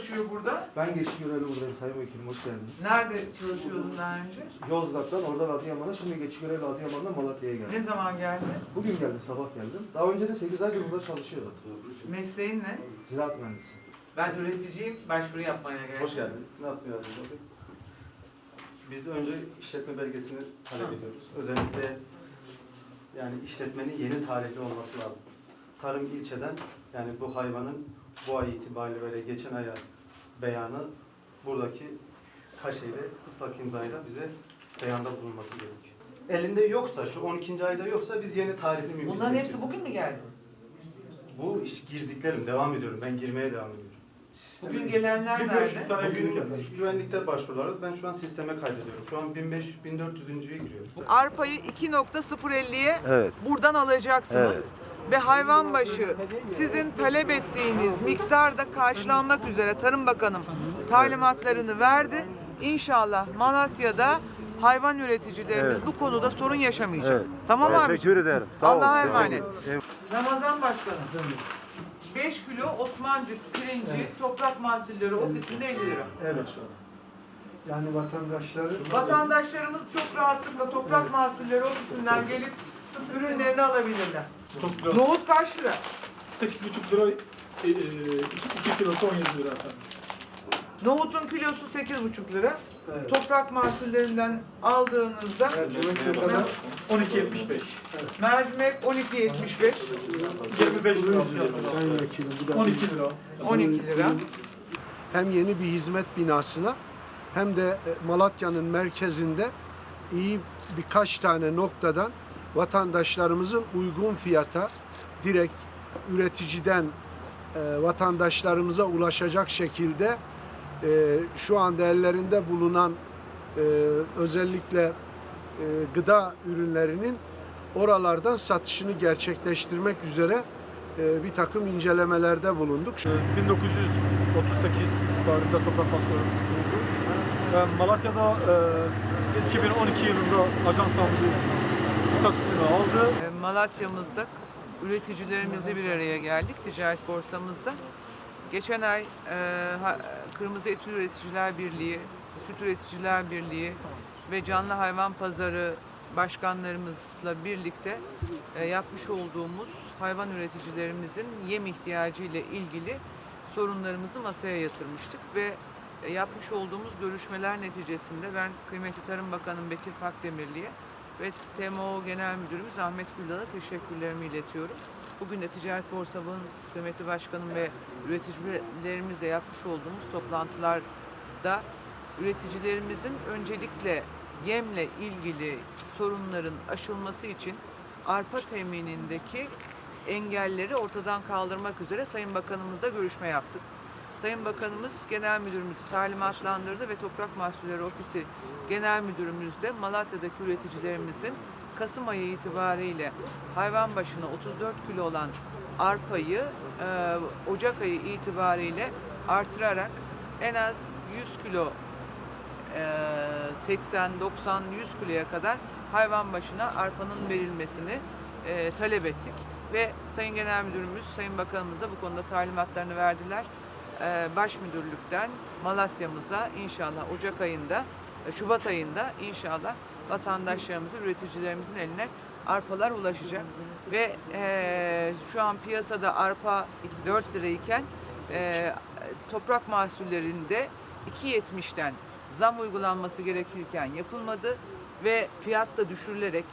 çalışıyor burada? Ben geçici görevli buradayım Sayın Vekilim, hoş geldiniz. Nerede çalışıyordun daha önce? Yozgat'tan, oradan Adıyaman'a, şimdi geçici görevli Adıyaman'dan Malatya'ya geldim. Ne zaman geldin? Bugün geldim, sabah geldim. Daha önce de 8 aydır burada çalışıyordum. Mesleğin ne? Ziraat mühendisi. Ben üreticiyim, başvuru yapmaya geldim. Hoş geldiniz. Nasıl bir yardımcı olayım? Biz de önce işletme belgesini talep ediyoruz. Özellikle yani işletmenin yeni tarihli olması lazım. Tarım ilçeden yani bu hayvanın bu ay itibariyle böyle geçen aya beyanı buradaki kaşeyle, ıslak imzayla bize beyanda bulunması gerekiyor. Elinde yoksa, şu 12. ayda yoksa biz yeni tarihli mümkün Bunların hepsi bugün mü geldi? Bu iş girdiklerim, devam ediyorum. Ben girmeye devam ediyorum. Bugün gelenler nerede? Bugün güvenlikte başvuruları ben şu an sisteme kaydediyorum. Şu an 1500 1400'üncüye giriyorum. Arpayı 2.050'ye Evet. buradan alacaksınız. Evet. Ve hayvan başı sizin talep ettiğiniz miktarda karşılanmak üzere Tarım Bakanım talimatlarını verdi. İnşallah Malatya'da hayvan üreticilerimiz Evet. bu konuda sorun yaşamayacak. Evet. Tamam abi. Teşekkür ederim. Sağ olun. Allah'a emanet. Ramazan Başkanım. 5 kilo Osmancık pirinci toprak mahsulleri ofisinde 50 lira. Evet. Yani vatandaşları... Vatandaşlarımız çok rahatlıkla toprak mahsulleri ofisinden gelip ürünlerini alabilirler. Stok lira. Nohut kaç lira? 8,5 lira, 2 kilosu 17 lira efendim. Nohutun kilosu 8,5 lira. Evet. Toprak mahsullerinden aldığınızda Mercimek ne kadar? 12.75. mercimek 12.75, 25 lira fiyatı. Sayın Vekilim bu da 12 lira. 12 lira. hem yeni bir hizmet binasına hem de e, Malatya'nın merkezinde iyi birkaç tane noktadan vatandaşlarımızın uygun fiyata direkt üreticiden e, vatandaşlarımıza ulaşacak şekilde e, şu anda ellerinde bulunan e, özellikle e, gıda ürünlerinin oralardan satışını gerçekleştirmek üzere e, bir takım incelemelerde bulunduk. 1938 tarihinde toprak basılarımız kuruldu. Malatya'da e, 2012 yılında ajans savunduğu statüsünü aldı. E, Malatya'mızda üreticilerimizle bir araya geldik ticaret borsamızda. Geçen ay e, Kırmızı Et Üreticiler Birliği, Süt Üreticiler Birliği ve Canlı Hayvan Pazarı başkanlarımızla birlikte e, yapmış olduğumuz hayvan üreticilerimizin yem ihtiyacı ile ilgili sorunlarımızı masaya yatırmıştık ve e, yapmış olduğumuz görüşmeler neticesinde ben kıymetli Tarım Bakanım Bekir Pakdemirli'ye ve TMO Genel Müdürümüz Ahmet Güllal'a teşekkürlerimi iletiyorum. Bugün de Ticaret Borsamız kıymetli başkanım ve üreticilerimizle yapmış olduğumuz toplantılarda üreticilerimizin öncelikle yemle ilgili sorunların aşılması için arpa teminindeki engelleri ortadan kaldırmak üzere Sayın Bakanımızla görüşme yaptık. Sayın Bakanımız Genel Müdürümüzü talimatlandırdı ve Toprak Mahsulleri Ofisi Genel Müdürümüz de Malatya'daki üreticilerimizin Kasım ayı itibariyle hayvan başına 34 kilo olan arpayı e, Ocak ayı itibariyle artırarak en az 100 kilo e, 80, 90, 100 kiloya kadar hayvan başına arpanın verilmesini e, talep ettik. Ve Sayın Genel Müdürümüz, Sayın Bakanımız da bu konuda talimatlarını verdiler. E, Baş Müdürlük'ten Malatya'mıza inşallah Ocak ayında, e, Şubat ayında inşallah vatandaşlarımızın, üreticilerimizin eline arpalar ulaşacak. Ve e, şu an piyasada arpa 4 lirayken e, toprak mahsullerinde 2.70'ten zam uygulanması gerekirken yapılmadı ve fiyat da düşürülerek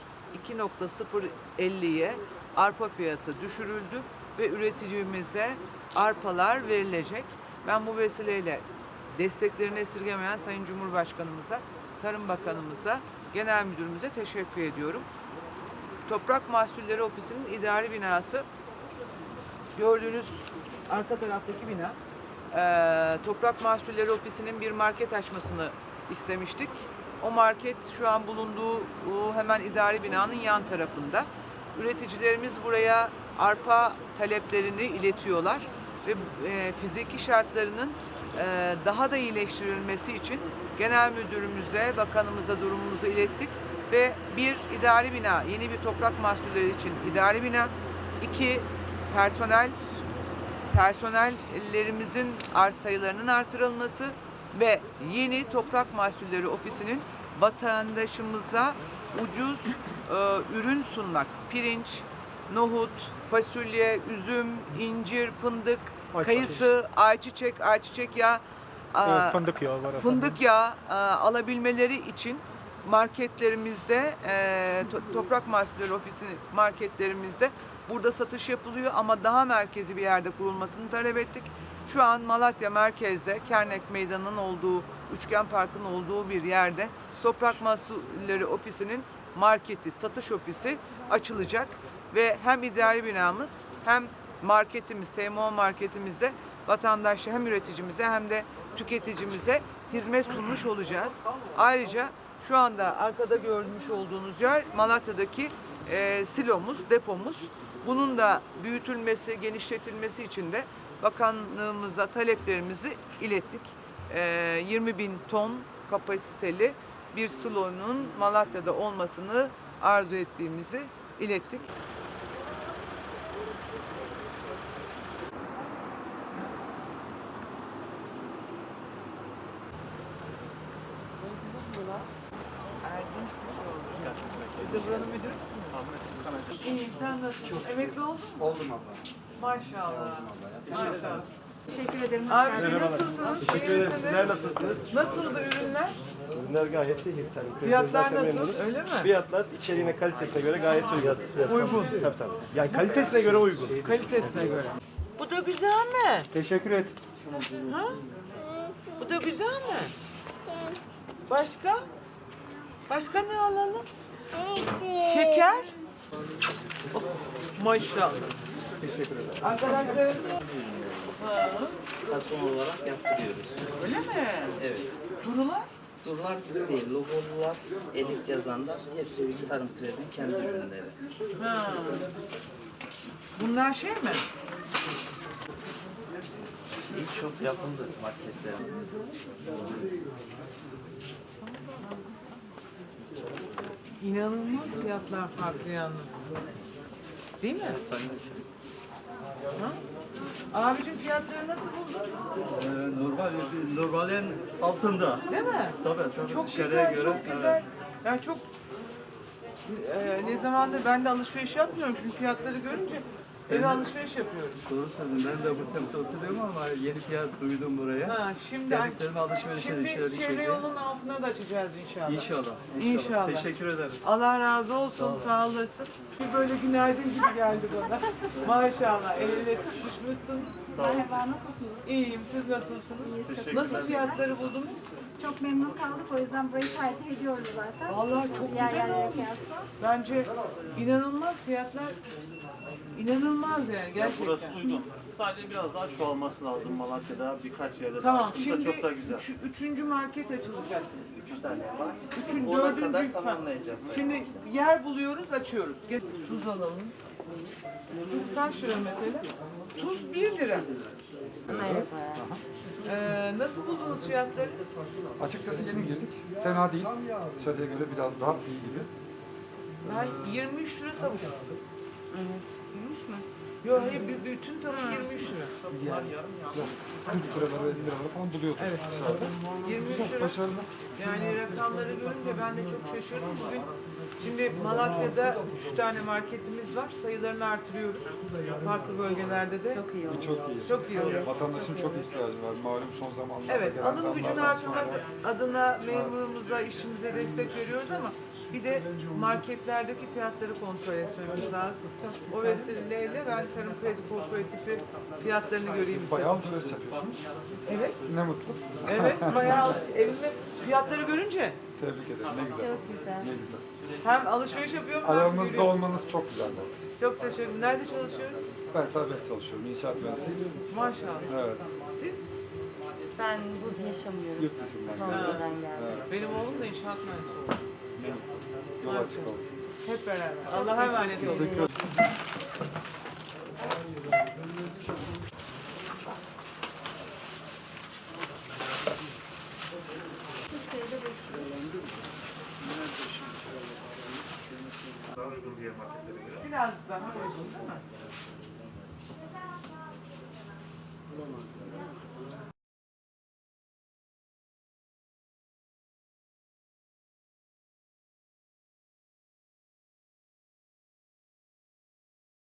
2.050'ye arpa fiyatı düşürüldü ve üreticimize arpalar verilecek. Ben bu vesileyle desteklerini esirgemeyen Sayın Cumhurbaşkanımıza, Tarım Bakanımıza, Genel Müdürümüze teşekkür ediyorum. Toprak Mahsulleri Ofisi'nin idari binası gördüğünüz arka taraftaki bina. Ee, Toprak Mahsulleri Ofisi'nin bir market açmasını istemiştik. O market şu an bulunduğu bu hemen idari binanın yan tarafında. Üreticilerimiz buraya arpa taleplerini iletiyorlar ve e, fiziki şartlarının e, daha da iyileştirilmesi için genel müdürümüze, bakanımıza durumumuzu ilettik ve bir idari bina, yeni bir toprak mahsulleri için idari bina, iki personel personellerimizin arz sayılarının artırılması ve yeni Toprak Mahsulleri Ofisi'nin vatandaşımıza ucuz e, ürün sunmak, pirinç, nohut, fasulye, üzüm, incir, fındık, kayısı, ayçiçek, ayçiçek yağı, aa, Fındık yağı var fındık yağı e, alabilmeleri için marketlerimizde, e, To- Toprak Mahsulleri Ofisi marketlerimizde burada satış yapılıyor ama daha merkezi bir yerde kurulmasını talep ettik. Şu an Malatya merkezde Kernek Meydanı'nın olduğu, Üçgen Park'ın olduğu bir yerde Toprak Mahsulleri Ofisi'nin marketi, satış ofisi açılacak ve hem idari binamız hem marketimiz, TMO marketimizde vatandaşa hem üreticimize hem de tüketicimize hizmet sunmuş olacağız. Ayrıca şu anda arkada görmüş olduğunuz yer Malatya'daki e, silomuz, depomuz. Bunun da büyütülmesi, genişletilmesi için de bakanlığımıza taleplerimizi ilettik. E, 20 bin ton kapasiteli bir silonun Malatya'da olmasını arzu ettiğimizi ilettik. Siz de buranın müdürü müsünüz? İyiyim, sen nasılsın? Emekli oldun mu? Oldum abla. Maşallah. Maşallah. Teşekkür ederim. Abi nasılsınız? Teşekkür ederim. Sizler nasılsınız? Nasıldı ürünler? Ürünler gayet iyi. Tabii. Fiyatlar nasıl? memnunuz. Öyle mi? Fiyatlar içeriğine kalitesine göre gayet uygun. Uygun. Tabii tabii. Yani kalitesine göre uygun. Kalitesine göre. Bu da güzel mi? Teşekkür et. Ha? Bu da güzel mi? Başka? Başka ne alalım? Şeker? Oh, maşallah. Teşekkür ederim. Arkadaşlar Son olarak yaptırıyoruz. öyle mi? Evet. Durular? Durlar bizim değil, logolular, elit yazanlar hepsi bizim tarım kredinin kendi ürünleri. Ha. Bunlar şey mi? Şey çok yapıldı marketlere. İnanılmaz fiyatlar farklı yalnız. Değil mi? Ha? Abicim fiyatları nasıl buldun? Normal, normalin altında. Değil mi? Tabii tabii Çok güzel, göre. çok güzel. Yani çok e, ne zamandır ben de alışveriş yapmıyorum. Şimdi fiyatları görünce eve alışveriş yapıyorum. Doğru söyledin. Ben de bu semtte oturuyorum ama yeni fiyat duydum buraya. Ha, şimdi Geldiklerimi alışverişe şimdi dışarı çevre yolunun altına da açacağız inşallah. İnşallah, inşallah. İnşallah. Teşekkür ederim. Allah razı olsun, sağ olasın. Bir böyle günaydın gibi geldi bana. Maşallah, el ele tutuşmuşsunuz. Merhaba, nasılsınız? İyiyim, siz nasılsınız? Nasıl fiyatları buldunuz? Çok memnun kaldık. O yüzden burayı tercih ediyoruz zaten. Vallahi çok Diğer güzel yerlere olmuş. kıyasla. Bence inanılmaz fiyatlar. İnanılmaz yani gerçekten. Burası uygun. Sadece biraz daha çoğalması lazım Malatya'da birkaç yerde. Tamam, daha. Şimdi çok da güzel. üç- üçüncü market açılacak. Üç tane var. Üçüncü, Ona dördüncü. kadar tamamlayacağız. Şimdi yer buluyoruz, açıyoruz. Gel, tuz alalım. Tuz kaç lira mesela? Tuz 1 lira. Ee, nasıl buldunuz fiyatları? Açıkçası yeni girdik. Fena değil. Dışarıya göre biraz daha iyi gibi. Ben 23 lira tavuk. Evet. 23 mü? Yok hayır bütün tavuk 23 lira. 40 liraları 50 liraları falan buluyorduk Evet. dışarıda. 23 Çok lira. başarılı. Yani rakamları görünce ben de çok şaşırdım bugün. Şimdi Malatya'da 3 tane marketimiz var. Sayılarını artırıyoruz. Farklı bölgelerde de. Çok iyi Bu çok iyi. Çok iyi oluyor. Vatandaşın çok ihtiyacı var. Malum son zamanlarda Evet, gelen alım gücünü artırmak adına memurumuza, işimize destek veriyoruz ama bir de marketlerdeki fiyatları kontrol etmemiz lazım. O vesileyle ben Tarım Kredi Kooperatifi fiyatlarını göreyim istedim. bayağı alışveriş yapıyorsunuz. Evet, Ne mutlu. evet. Bayağı evime fiyatları görünce Tebrik ederim. Ne güzel. Ne güzel. hem alışveriş yapıyorum hem Aramızda olmanız çok güzel. Çok teşekkür ederim. Nerede çalışıyoruz? Ben serbest çalışıyorum. İnşaat mühendisiyim. Maşallah. Evet. Siz? Ben burada yaşamıyorum. Yurt dışından geldim. Londra'dan geldim. Benim oğlum da inşaat mühendisi oldu. Yol açık olsun. Hep beraber. Allah'a emanet olun. Biraz daha uygun değil mi?